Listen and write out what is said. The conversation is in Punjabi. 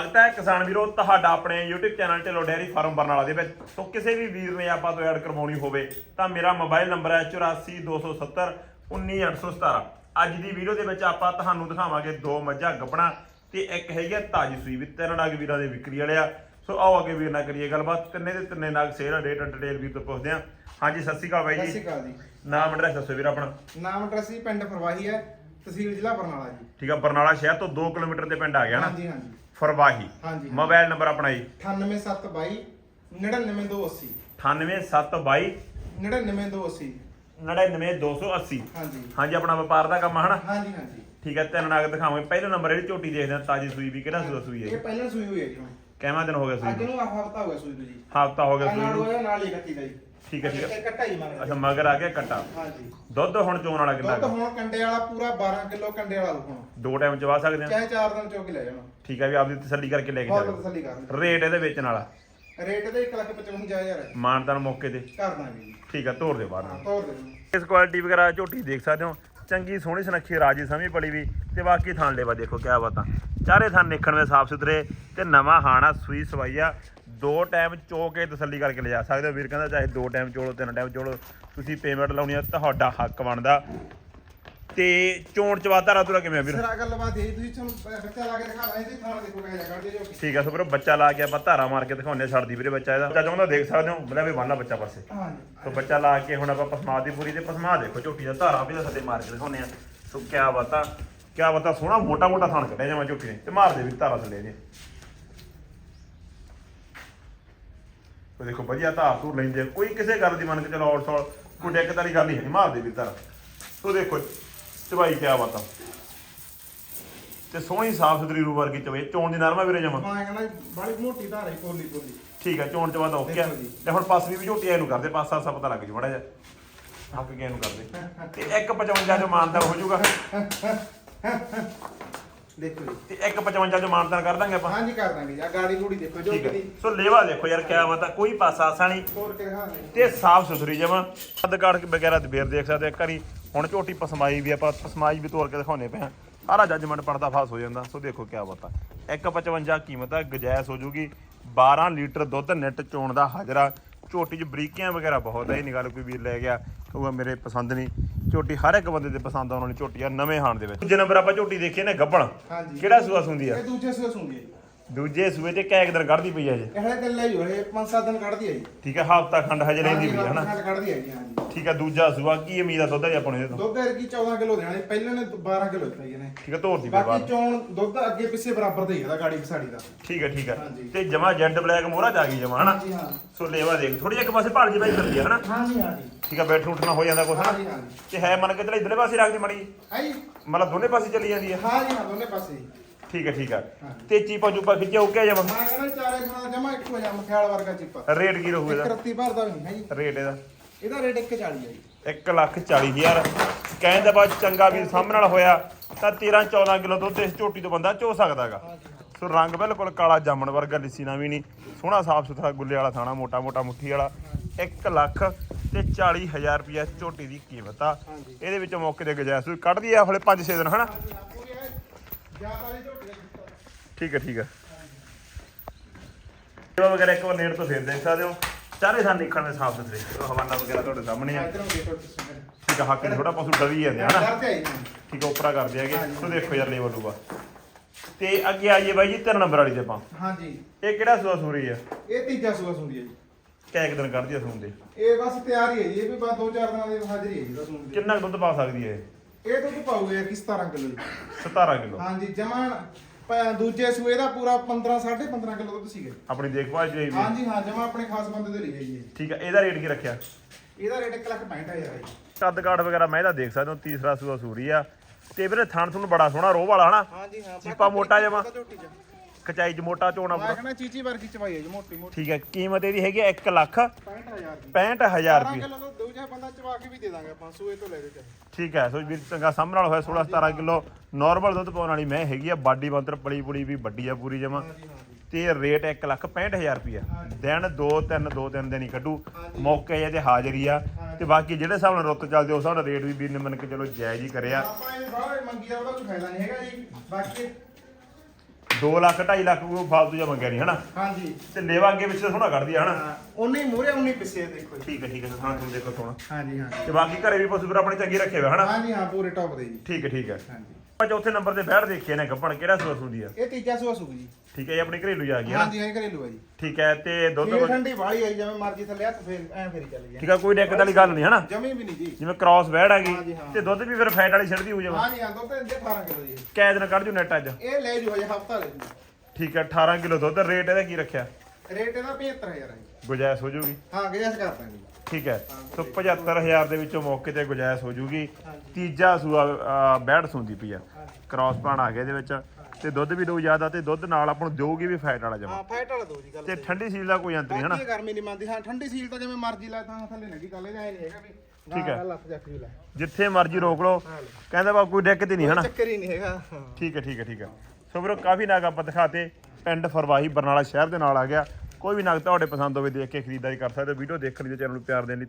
ਸਵਾਗਤ ਹੈ ਕਿਸਾਨ ਵੀਰੋ ਤੁਹਾਡਾ ਆਪਣੇ YouTube channel Dhillon dairy farm Barnala ਦੇ ਵਿੱਚ। ਸੋ ਕਿਸੇ ਵੀ ਵੀਰ ਨੇ ਆਪਾਂ ਤੋਂ ਐਡ ਕਰਵਾਉਣੀ ਹੋਵੇ ਤਾਂ ਮੇਰਾ ਮੋਬਾਈਲ ਨੰਬਰ ਹੈ 8427 19817 ਅੱਜ ਦੀ ਵੀਡੀਓ ਦੇ ਵਿੱਚ ਆਪਾਂ ਤੁਹਾਨੂੰ ਦਿਖਾਵਾਂਗੇ ਦੋ ਮੱਝਾਂ ਗੱਪਣਾ ਤੇ ਇੱਕ ਹੈਗੀ ਆ ਤਾਜੀ ਸੂਈ ਵੀ ਤਿੰਨ ਨਗ ਵੀਰਾਂ ਦੇ ਵਿਕਰੀ ਵਾਲੇ ਆ। ਸੋ ਆਓ ਅੱਗੇ ਵੀਰ ਨਾਲ ਕਰੀਏ ਗੱਲਬਾਤ। ਤਿੰਨੇ ਦੇ ਤਿੰਨੇ ਨਗ ਸੇਲ ਐਂਡ ਡਿਟੇਲ ਵੀਰ ਤੋਂ ਪੁੱਛਦੇ ਆ ਹਾਂਜੀ ਸਤਿ ਸ਼੍ਰੀ ਅਕਾਲ ਬਾਈ ਸਤਿ ਜੀ ਸ਼੍ਰੀ ਅਕਾਲ ਜੀ। ਨਾਮ ਐਡਰੈਸ ਦੱਸੋ ਵੀਰ ਆਪਣਾ। ਨਾਮ ਐਡਰੈਸ ਜੀ ਪਿੰਡ ਫਰਵਾਹੀ ਹੈ। ਤਹਿਸੀਲ ਜ਼ਿਲ੍ਹਾ ਬਰਨਾਲਾ ਜੀ। ਠੀਕ ਆ ਬਰਨਾਲਾ ਸ਼ਹਿਰ ਤੋਂ 2 ਕਿਲੋਮੀਟਰ ਤੇ ਪਿੰਡ ਆ ਗਿਆ ਨਾ? ਹਾਂਜੀ ਹਾਂਜੀ। ਫਰਵਾਹੀ। ਹਾਂਜੀ ਮੋਬਾਈਲ ਨੰਬਰ ਆਪਣਾ ਜੀ। 98722 99280 98722 99280 99280 ਹਾਂਜੀ। ਹਾਂਜੀ ਆਪਣਾ ਵਪਾਰ ਦਾ ਕੰਮ ਆ ਹਨਾ? ਹਾਂਜੀ ਹਾਂਜੀ। ਠੀਕ ਹੈ ਤਿੰਨ ਨਗ ਦਿਖਾਵਾਂਗੇ। ਪਹਿਲਾ ਨੰਬਰ ਜਿਹੜੀ ਝੋਟੀ ਦੇਖਦੇ ਆ ਤਾਜੀ ਸੂਈ ਵੀ ਕਿਹੜਾ ਸੂਆ ਸੂਈ ਇਹ ਹੈ ਪਹਿਲਾਂ ਸੂਈ ਹੋਈ ਹੈ ਜੀ ਹੁਣ। ਕਿੰਨਾ ਦਿਨ ਹੋ ਗਿਆ ਅੱਜ ਸੂਈ ਨੂੰ ਆਹ ਹਫਤਾ ਹੋ ਗਿਆ ਸੂਈ ਨੂੰ ਜੀ। ਹਫਤਾ ਹੋ ਗਿਆ ਸੂਈ ਨੂੰ? ਹੋਇਆ ਨਾਲ ਹੀ ਕੱਟੀ ਦਾ ਜੀ। ਠੀਕ ਹੈ, ਠੀਕ ਹੈ। ਕੱਟਾ ਹੀ ਮੰਗਦਾ ਅੱਛਾ ਮਗਰ ਆ ਗਿਆ ਕੱਟਾ? ਹਾਂਜੀ। ਦੁੱਧ ਹੁਣ ਚੋਣ ਵਾਲਾ ਕਿੰਨਾ ਦੁੱਧ ਕੁ? ਹੁਣ ਕੰਡੇ ਵਾਲਾ ਪੂਰਾ 12 ਕਿਲੋ ਕੰਡੇ ਵਾਲਾ ਹੁਣ। ਦੋ ਟਾਈਮ ਚਵਾ ਸਕਦੇ ਆ? ਚਾਹੇ 4 ਦਿਨ ਚੋ ਕੇ ਲੈ ਜਾਣਾ। ਠੀਕ ਹੈ ਵੀ ਆਪਦੀ ਤਸੱਲੀ ਕਰਕੇ ਲੈ ਕੇ ਬਹੁਤ ਤਸੱਲੀ ਕਰ। ਰੇਟ ਇਹਦੇ ਵੇਚਣ ਵਾਲਾ? ਰੇਟ ਦੇ 155000 ਹੈ। ਮਾਨਤਾਨ ਮੌਕੇ ਤੇ। ਕਰ ਦਾਂਗੇ ਜੀ। ਠੀਕ ਹੈ ਤੋਰ ਦੇ ਬਾਹਰ ਹਾਂ ਨੂੰ। ਤੋਰ ਦੇ ਦਿਓ। ਇਸ ਕੁਆਲਿਟੀ ਵਗੈਰਾ ਝੋਟੀ ਦੇਖ ਸਕਦੇ ਹੋ। ਚੰਗੀ ਸੋਹਣੀ ਸੁਨੱਖੀ ਰਾਜੀ ਸਮੀ ਬੜੀ ਵੀ ਤੇ ਬਾਕੀ ਥਾਂ ਲੈਵਾ ਦੇਖੋ ਕਿਆ ਬਾਤਾਂ। ਚਾਰੇ ਥਾਂ ਨਿਕਣ ਵਿੱਚ ਸਾਫ਼ ਸੁਥਰੇ ਤੇ ਨਵਾਂ ਹਾਣਾ ਸੂਈ ਸਵਾਈ ਆ ਦੋ ਟਾਈਮ ਚੋ ਕੇ ਤਸੱਲੀ ਕਰਕੇ ਲਿਜਾ ਸਕਦੇ ਹੋ। ਵੀਰ ਕਹਿੰਦਾ ਚਾਹੇ ਦੋ ਟਾਈਮ ਚੋਲੋ ਤਿੰਨ ਟਾਈਮ ਚੋਲੋ ਤੁਸੀਂ ਪੇਮੈਂਟ ਲਾਉਣੀ ਆ ਤੁਹਾਡਾ ਹੱਕ ਬਣਦਾ। ਤੇ ਚੋਣ ਚਵਾਤਾ ਰਾਤੂਰਾ ਕਿਵੇਂ ਆ ਵੀਰ? ਸਰ ਗੱਲਬਾਤ ਇਹ ਤੁਸੀਂ ਤੁਹਾਨੂੰ ਬੱਚਾ ਲਾ ਕੇ ਦਿਖਾਣਾ ਇਹਦੇ ਥਾਣ ਦੇਖੋ ਕਿਹੜਾ ਕੱਢਦੇ ਜੋ ਠੀਕ ਆ ਸੋ ਵੀਰੋ ਬੱਚਾ ਲਾ ਕੇ ਆਪਾਂ ਧਾਰਾ ਮਾਰ ਕੇ ਦਿਖਾਉਂਦੇ ਛੱਡਦੀ ਵੀਰੇ ਬੱਚਾ ਇਹਦਾ। ਬੱਚਾ ਚਾਹੁੰਦਾ ਦੇਖ ਸਕਦੇ ਹੋ ਬਲੇ ਵੀ ਬੰਨਲਾ ਬੱਚਾ ਪਾਸੇ। ਹਾਂਜੀ। ਸੋ ਬੱਚਾ ਲਾ ਕੇ ਹੁਣ ਆਪਾਂ ਪਸਮਾ ਦੀ ਪੂਰੀ ਤੇ ਪਸਮਾ ਦੇਖੋ ਝੋਟੀ ਦਾ ਧਾਰਾ ਵੀ ਥੱਲੇ ਮਾਰ ਕੇ ਦਿਖਾਉਂਦੇ ਆ ਸੋ ਕਿਆ ਬਤਾ। ਕਿਆ ਬਤਾ ਸੋਹਣਾ ਮੋਟਾ ਮੋਟਾ ਥਣ ਕੱਢਿਆ ਜਾਵਾਂ ਝੋਟੀ ਨੇ ਤੇ ਮਾਰ ਦੇ ਵੀ ਧਾਰਾ ਥੱਲੇ ਜੇ। ਸੋ ਦੇਖੋ ਵਧੀਆ ਧਾਰ ਧੂਰ ਲੈਂਦੇ ਆ। ਕੋਈ ਕਿਸੇ ਗੱਲ ਦੀ ਮੰਨ ਕੇ ਚਲੋ ਔੜ ਸੌੜ ਕੋਈ ਡੈਕ ਤਾਰੀ ਗੱਲ ਨਹੀਂ ਹੈ ਮਾਰ ਦੇ ਵੀ ਧਾਰਾ। ਸੋ ਦੇਖੋ ਚਵਾਈ ਕਿਆ ਬਤਾ। ਤੇ ਸੋਹਣੀ ਸਾਫ਼ ਸੁਥਰੀ ਰੂ ਵਰਗੀ ਚਵੇ ਚੋਣ ਦੀ ਨਰਮਾ ਵੀਰੇ ਜਮਾ। ਮੈਂ ਕਹਿੰਦਾ ਬੜੀ ਮੋਟੀ ਧਾਰ ਹੈ ਕੋਲੀ ਕੋਲੀ। ਠੀਕ ਹੈ ਚੋਣ ਚਵਾ ਤਾਂ ਓਕੇ ਆ। ਦੇਖੋ ਜੀ। ਤੇ ਹੁਣ ਪਾਸਵੀ ਵੀ ਝੋਟੀ ਇਹਨੂੰ ਕਰਦੇ ਪਾਸਾ ਸਾ ਪਤਾ ਲੱਗ ਜੂ ਮੜਾ ਜਾ ਹੱਕ ਗਿਆ ਇਹਨੂੰ ਕਰਦੇ। ਤੇ 155 ਜੋ ਮਾਨਦਾਰ ਹੋ ਜਾਊਗਾ ਦੇਖੋ ਜੀ। ਤੇ 155 ਜੋ ਮਾਨਦਾਰ ਕਰ ਦਾਂਗੇ ਆਪਾਂ। ਹਾਂਜੀ ਕਰ ਦਾਂਗੇ। ਜੀ ਆ ਗਾੜੀ ਗੂੜੀ ਦੇਖੋ ਜੋ ਠੀਕ ਹੈ। ਕਿ ਸੋ ਲੇਵਾ ਦੇਖੋ ਯਾਰ ਕਿਆ ਬਤਾ ਕੋਈ ਪਾਸਾ ਆਸਾ ਨਹੀਂ। ਤੋਰ ਕੇ ਦਿਖਾਣੇ ਤੇ ਸਾਫ਼ ਸੁਥਰੀ ਜਮਾ। ਅੱਧ ਕਾੜ ਵਗੈਰਾ ਤੇ ਬੇਰ ਦੇਖ ਸਕਦੇ ਇੱਕ ਵਾਰੀ ਹੁਣ ਝੋਟੀ ਪਸਮਾਈ ਵੀ ਆਪਾਂ ਪਸਮਾਈ ਵੀ ਤੋੜ ਕੇ ਦਿਖਾਉਨੇ ਪਏ ਹਾਂ ਸਾਰਾ ਜੱਜਮੈਂਟ ਪੜਦਾ ਫਾਸ ਹੋ ਜਾਂਦਾ। ਸੋ ਦੇਖੋ ਕਿਆ ਬਤਾ 155 ਕੀਮਤ ਹੈ ਗਜੈਸ ਹੋ ਜੂਗੀ। 12 ਲੀਟਰ ਦੁੱਧ ਨਿੱਟ ਚੋਣ ਦਾ ਹਾਜ਼ਰਾ। ਝੋਟੀ 'ਚ ਬਰੀਕੀਆਂ ਵਗੈਰਾ ਬਹੁਤ ਹੈ ਇਹ ਨਹੀਂ ਗੱਲ ਕੋਈ ਵੀਰ ਲੈ ਗਿਆ ਕਹੂਗਾ ਮੇਰੇ ਪਸੰਦ ਨਹੀਂ। ਝੋਟੀ ਹਰ ਇੱਕ ਬੰਦੇ ਦੇ ਪਸੰਦ ਆਉਣ ਵਾਲੀ ਝੋਟੀ ਆ ਨਵੇਂ ਹਾਣ ਦੇ ਵਿੱਚ। ਦੂਜੇ ਨੰਬਰ ਆਪਾਂ ਝੋਟੀ ਦੇਖੀ ਨੇ ਗੱਬਣ। ਹਾਂਜੀ। ਕਿਹੜਾ ਸੂਆ ਸੁੰਦੀ ਆ? ਇਹ ਦੂਜੇ ਸੂਏ ਸੁਣਦੀ ਹੈ ਜੀ। ਦੂਜੇ ਸੂਏ ਤੇ ਕੈਕ ਦਿਨ ਕੱਢਦੀ ਪਈ ਆ ਜੇ ਇਹ ਹਲੇ ਦਿਨ ਲਈ ਹੋ ਇਹ 5-7 ਦਿਨ ਕੱਢਦੀ ਹੈ ਜੀ। ਠੀਕ ਹੈ ਹਫਤਾ ਖੰਡ ਹਜੇ ਰਹਿੰਦੀ ਪਈ ਆ ਹਨਾ? ਹਾਂ ਕੱਢਦੀ ਹੈ ਜੀ ਹਾਂਜੀ। ਠੀਕ ਹੈ ਦੂਜਾ ਸੂਆ ਕੀ ਉਮੀਦ ਆ ਦੁੱਧ ਦੀ ਆਪਾਂ ਨੂੰ ਇਹਦੇ ਤੋਂ? ਦੁੱਧ ਇਹਦੀ 14 ਕਿਲੋ ਦੇਣਾ ਜੀ ਪਹਿਲਾਂ ਨੇ 12 ਕਿਲੋ ਦਿੱਤਾ ਜੀ ਇਹਨੇ। ਠੀਕ ਹੈ ਧੋਰਦੀ ਪਈ ਬਾਕੀ ਚੋਣ ਦੁੱਧ ਅੱਗੇ ਪਿੱਛੇ ਬਰਾਬਰ ਦਾ ਹੀ ਗਾੜੀ ਪਸਾੜੀ ਦਾ। ਠੀਕ ਹੈ ਠੀਕ ਹੈ ਹਾਂਜੀ। ਤੇ ਜਮਾ ਜੈਡ ਬਲੈਕ ਮੋਹਰਾ ਜਾ ਗਈ ਜਮਾ ਹਨਾ? ਹਾਂਜੀ ਹਾਂ। ਸੋ ਲੇਵਾ ਦੇਖ ਥੋੜੀ ਇੱਕ ਪਾਸੇ ਭਾਲ ਜੀ ਬਾਈ ਫਿਰਦੀ ਆ ਹਨਾ? ਹਾਂਜੀ ਹਾਂਜੀ। ਠੀਕ ਹੈ ਬੈਠ ਉੱਠਣਾ ਹੋ ਜਾਂਦਾ ਕੁਛ ਹਾਂਜੀ ਹਨਾ? ਹਾਂਜੀ ਤੇ ਹੈ ਮੰਨ ਕੇ ਚਲੇ ਇਧਰਲੇ ਪਾਸੇ ਰੱਖਦੀ ਮੜੀ ਹੈ ਜੀ। ਮਤਲਬ ਦੋਨੇ ਪਾਸੇ ਚੱਲੀ ਜਾਂਦੀ ਆ? ਹਾਂਜੀ ਹਾਂ ਦੋਨੇ ਪਾਸੇ ਹੀ। ਠੀਕ ਹੈ ਠੀਕ ਹੈ। ਤੇ ਚੀਪਾ ਚੂਪਾ ਖਿੱਚਿਆ ਓਕੇ ਜਮਾ? ਮੈਂ ਕਹਿੰਦਾ ਚਾਰੇ ਗੁਣਾ ਜਮਾ ਇੱਕੋ ਜਿਹਾ ਮਖਿਆਲ ਵਰਗਾ ਚਿੱਪਾ। ਰੇਟ ਕੀ ਰਹੂ ਇਹਦਾ? ਰੱਤੀ ਭਰ ਦਾ ਨਹੀਂ ਹੈ ਜੀ। ਰੇਟ ਇਹਦਾ? ਇਹਦਾ ਰੇਟ 140 ਹੈ ਜੀ। 1 ਲੱਖ 40 ਹਜ਼ਾਰ। ਕਹਿਣ ਦਾ ਬਾਅਦ ਚੰਗਾ ਵੀ ਸਾਹਮਣੇ ਨਾਲ ਹੋਇਆ ਤਾਂ 13 14 ਕਿਲੋ ਦੁੱਧ ਇਸ ਝੋਟੀ ਤੋਂ ਬੰਦਾ ਚੋ ਸਕਦਾਗਾ ਸੋ ਰੰਗ ਬਿਲਕੁਲ ਕਾਲਾ ਜਾਮਣ ਵਰਗਾ ਲਿੱਸੀ ਨਾ ਵੀ ਨਹੀਂ। ਸੋਹਣਾ ਸਾਫ਼ ਸੁਥਰਾ ਗੁੱਲੇ ਵਾਲਾ ਥਾਣਾ ਮੋਟਾ ਮੋਟਾ ਮੁੱਠੀ ਵਾਲਾ। 1 ਲੱਖ ਤੇ 40 ਹਜ਼ਾਰ ਰੁਪਇਆ ਝੋਟੀ ਦੀ ਕੀਮਤ ਆ। ਇਹਦੇ ਵਿੱਚੋਂ ਮੌਕੇ ਤੇ ਗਜੈਸ ਵੀ ਕੱਢਦੀ ਆ ਹਲੇ 5-6 ਦਿਨ ਹਨਾ? ਵਾਲੀ ਝੋਟੀ ਠੀਕ ਹੈ ਠੀਕ ਹੈ। ਇਹ ਵਗੈਰਾ ਇੱਕ ਵਾਰ ਨੇੜ ਤੋਂ ਫੇਰ ਦੇਖ ਸਕਦੇ ਹੋ। ਚਾਰੇ ਥਾਂ ਦੇਖਣ ਦੇ ਸਾਫ਼ ਸੁਥਰੇ। ਉਹ ਹਵਾਨਾ ਵਗੈਰਾ ਤੁਹਾਡੇ ਸਾਹਮਣੇ ਆ। ਇਧਰੋਂ ਠੀਕ ਆ ਹੱਕ ਨੀ ਥੋੜਾ ਪਸ਼ੂ ਡਰੀ ਜਾਂਦੇ ਹਨਾ ਆਈ ਠੀਕ ਆ ਉਪਰਾ ਕਰਦੇ ਹੈਗੇ। ਸੋ ਦੇਖੋ ਯਾਰ ਲੇਵਲ ਲੂਗਾ ਤੇ ਅੱਗੇ ਆਈਏ ਬਾਈ ਜੀ ਤਿੰਨ ਨੰਬਰ ਵਾਲੀ ਤੇ ਆਪਾਂ। ਹਾਂਜੀ। ਇਹ ਕਿਹੜਾ ਸੂਆ ਸੂਰੀ ਆ? ਇਹ ਤੀਜਾ ਸੂਆ ਸੁਣਦੀ ਹੈ ਜੀ। ਕਿਆ ਇੱਕ ਦਿਨ ਕੱਢਦੀ ਆ ਸੂੰਦੇ ਇਹ ਬਸ ਤਿਆਰ ਹੀ ਹੈ ਜੀ ਇਹ ਵੀ ਬਸ ਦੋ ਚਾਰ ਦਿਨਾਂ ਦੀ ਹਾਜ਼ਰੀ ਹੈ ਜੀ ਦਾ। ਸੁਣਦੀ ਕਿੰਨਾ ਕੁ ਦੁੱਧ ਪਾ ਸਕਦੀ ਹੈ ਇਹ? ਇਹ ਦੁੱਧ ਪਾਉਗੇ ਯਾਰ 17 ਕਿਲੋ ਜੀ 17 ਕਿਲੋ। ਹਾਂਜੀ ਜਮਾ ਦੂਜੇ ਸੂਏ ਦਾ ਪੂਰਾ 15 15.5 ਕਿਲੋ ਦੁੱਧ ਸੀਗੇ। ਆਪਣੀ ਦੇਖਭਾਲ ਜੀ ਹਾਂਜੀ ਹਾਂ ਜਮਾ ਆਪਣੇ ਖਾਸ ਬੰਦੇ ਦੇ ਲਈ ਹੈ। ਜੀ। ਠੀਕ ਆ ਇਹਦਾ ਰੇਟ ਕੀ ਰੱਖਿਆ? ਇਹਦਾ ਰੇਟ 1 ਲੱਖ 65000 ਹੈ। ਜੀ ਕੱਦ ਕਾਠ ਵਗੈਰਾ ਮੈਂ ਇਹਦਾ ਦੇਖ ਸਕਦਾ ਤੀਸਰਾ ਸੂਆ ਸੂਰੀ ਆ। ਤੇ ਵੀਰੇ ਥਣ ਤੁਹਾਨੂੰ ਬੜਾ ਸੋਹਣਾ ਰੋਹ ਵਾਲਾ ਹਨਾ? ਹਾਂਜੀ ਹਾਂ ਚੀਪਾ ਮੋਟਾ ਚ। ਕਚਾਈ ਚ ਮੋਟਾ ਚੋਣਾ ਮੈਂ ਕਹਿੰਦਾ ਚੀਚੀ ਵਰਗੀ ਚਵਾਈ ਹੈ ਜੀ ਮੋਟੀ ਮੋਟੀ। ਠੀਕ ਹੈ ਕੀਮਤ ਇਹਦੀ ਹੈਗੀ 1 ਲੱਖ 65000 ਦੀ। 65000 12 ਰੁਪਏ ਕਿਲੋ ਦਾ ਦੂਜਾ ਬੰਦਾ ਚਵਾ ਕੇ ਵੀ ਦੇ ਦਾਂਗੇ ਆਪਾਂ ਸੂਏ ਤੋਂ ਲੈ ਕੇ ਚੱਲ। ਠੀਕ ਹੈ ਸੋ ਵੀਰ ਚੰਗਾ ਸਾਹਮਣੇ ਵਾਲਾ ਹੋਇਆ 16 17 ਕਿਲੋ। ਨਾਰਮਲ ਦੁੱਧ ਪਾਉਣ ਵਾਲੀ ਮੈਂ ਹੈਗੀ ਆ ਬਾਡੀ ਬੰਤਰ ਪਲੀ ਪੁਲੀ ਵੀ ਵੱਡੀ ਆ ਪੂਰੀ ਜਮਾ। ਤੇ ਰੇਟ 1 ਲੱਖ 65000 ਰੁਪਿਆ ਹਾਂਜੀ। ਦਿਨ 2 3 2 3 ਦਿਨ ਹੀ ਕੱਢੂ। ਮੌਕੇ ਇਹ ਤੇ ਹਾਜ਼ਰੀ ਆ। ਤੇ ਬਾਕੀ ਜਿਹੜੇ ਹਿਸਾਬ ਨਾਲ ਰੁੱਤ ਚੱਲਦੇ ਉਸ ਹਿਸਾਬ ਨਾਲ ਰੇਟ ਵੀ ਵੀਰ ਨੇ ਮੰਨ ਕੇ ਚਲੋ ਜਾਇਜ਼ ਹੀ ਕਰਿਆ। ਆਪਾਂ ਇਹ ਬਾਹਰ ਮੰਗੀ ਦਾ ਉਹਦਾ ਕੋਈ ਫਾਇਦਾ ਨਹੀਂ ਹੈਗਾ ਜੀ। ਬਾਕੀ 2 ਲੱਖ 2.5 ਲੱਖ ਕੋਈ ਫਾਲਤੂ ਜਿਹਾ ਮੰਗਿਆ ਨਹੀਂ ਹਨਾ? ਹਾਂਜੀ। ਤੇ ਲੇਵਾ ਅੱਗੇ ਵਿੱਚ ਤਾਂ ਸੋਹਣਾ ਕੱਢਦੀ ਆ ਹਨਾ? ਉਨੀ ਮੂਰੇ ਉਨੀ ਪਿੱਛੇ ਦੇਖੋ ਜੀ। ਠੀਕ ਹੈ ਠੀਕ ਹੈ ਹਾਂ ਤੁਸੀਂ ਦੇਖੋ ਸੋਹਣਾ। ਹਾਂਜੀ ਹਾਂ। ਤੇ ਬਾਕੀ ਘਰੇ ਵੀ ਪਸ਼ੂ ਫਿਰ ਆਪਣੇ ਚੰਗੇ ਰੱਖੇ ਹੋਏ ਹਨਾ? ਹਾਂਜੀ ਹਾਂ ਪੂਰੇ ਟੌਪ ਦੇ ਜੀ। ਠੀਕ ਹੈ ਠੀਕ ਹੈ। ਹਾਂਜੀ। ਆਪਾਂ ਚੌਥੇ ਨੰਬਰ ਤੇ ਬੈਠ ਦੇਖੀਏ ਨੇ ਗੱਪਣ ਕਿਹੜਾ ਸੂਸ ਹੁੰਦੀ ਆ? ਇਹ ਤੀਜਾ ਸੂਆ ਜੀ ਠੀਕ ਹੈ ਇਹ ਆਪਣੀ ਘਰੇਲੂ ਜਾ ਗਈ ਹਨਾ ਹਾਂਜੀ ਹਾਂ ਇਹ ਘਰੇਲੂ ਆ ਜੀ। ਠੀਕ ਹੈ ਤੇ ਦੁੱਧ ਠੰਡੀ ਬਾਹਲੀ ਆਈ ਜਿਵੇਂ ਮਰਜ਼ੀ ਥੱਲੇ ਹੱਥ ਫੇਰ ਐ ਫੇਰੀ ਚੱਲ ਗਿਆ ਠੀਕ ਹੈ ਕੋਈ ਦਿੱਕਤ ਵਾਲੀ ਗੱਲ ਨਹੀਂ ਹਨਾ? ਜਮੀ ਵੀ ਨਹੀਂ ਜੀ। ਜਿਵੇਂ ਕ੍ਰਾਸ ਹੈਗੀ ਹਾਂਜੀ, ਹਾਂ। ਤੇ ਦੁੱਧ ਵੀ ਫਿਰ ਫੈਟ ਵਾਲੀ ਛੱਡਦੀ ਹੋ ਜਾਵੇ। ਹਾਂਜੀ ਹਾਂ ਦੁੱਧ ਦੇ 18 ਕਿਲੋ ਜੀ। ਕੈ ਦਿਨ ਕੱਢ ਜੂ ਨੈਟ ਅੱਜ। ਇਹ ਲੈ ਜੂ ਹਜੇ ਹਫਤਾ ਲੈ ਜੂ। ਠੀਕ ਹੈ 18 ਕਿਲੋ ਦੁੱਧ ਰੇਟ ਇਹਦਾ ਕੀ ਰੱਖਿਆ? ਰੇਟ ਇਹਦਾ 75000 ਹੈ ਜੀ। ਗੁਜਾਇਸ਼ ਹੋ ਜੂਗੀ? ਹਾਂ ਗੈਸ ਕਰ ਦਾਂਗੇ। ਠੀਕ ਹੈ ਸੋ 75000 ਦੇ ਵਿੱਚੋਂ ਮੌਕੇ ਤੇ ਗੁਜਾਇਸ਼ ਹੋ ਜੂਗੀ। ਤੀਜਾ ਸੂਆ ਅਹ, ਬੈੜ ਸੁੰਦੀ ਪਈ ਆ। ਕ੍ਰਾਸ ਪਾਣ ਆ ਗਿਆ ਇਹਦੇ ਵਿੱਚ। ਤੇ ਦੁੱਧ ਵੀ ਦੋ ਜ਼ਿਆਦਾ ਤੇ ਦੁੱਧ ਨਾਲ ਆਪਾਂ ਨੂੰ ਦੇਊਗੀ ਵੀ ਫੈਟ ਵਾਲਾ ਜਮਾ। ਹਾਂ ਫੈਟ ਵਾਲਾ ਦੋ ਜੀ ਗੱਲ ਤੇ ਠੰਡੀ ਸੀਲ ਦਾ ਕੋਈ ਅੰਤ ਨਹੀਂ ਹਨਾ? ਗਰਮੀ ਨਹੀਂ ਮੰਨਦੀ। ਹਾਂ ਠੰਡੀ ਸੀਲ ਤਾਂ ਜਿਵੇਂ ਮਰਜ਼ੀ ਲੈ ਤਾਂ ਥੱਲੇ ਲੱਗੀ ਗੱਲ ਇਹ ਨਹੀਂ ਹੈਗਾ ਵੀ ਠੀਕ ਹੈ। ਜਿੱਥੇ ਮਰਜ਼ੀ ਰੋਕ ਲਓ। ਕਹਿੰਦਾ ਬਾ ਕੋਈ ਦਿੱਕਤ ਹੀ ਨਹੀਂ ਹਨਾ? ਚੱਕਰ ਹੀ ਨਹੀਂ ਹੈਗਾ। ਠੀਕ ਹੈ ਠੀਕ ਹੈ ਠੀਕ ਹੈ। ਸੋ ਵੀਰੋ ਕਾਫੀ ਨਾਗ ਆਪਾਂ ਦਿਖਾਤੇ। ਪਿੰਡ ਫਰਵਾਹੀ ਬਰਨਾਲਾ ਸ਼ਹਿਰ ਦੇ ਨਾਲ ਆ ਗਿਆ। ਕੋਈ ਵੀ ਨਾਗ ਤੁਹਾਡੇ ਪਸੰਦ ਹੋਵੇ ਦੇਖ ਕੇ ਖਰੀਦਦਾਰੀ ਕਰ ਸਕਦੇ ਹੋ। ਵੀਡੀਓ ਦੇਖਣ ਲਈ ਚੈਨਲ ਨੂੰ ਪਿਆਰ ਦੇਣ ਲਈ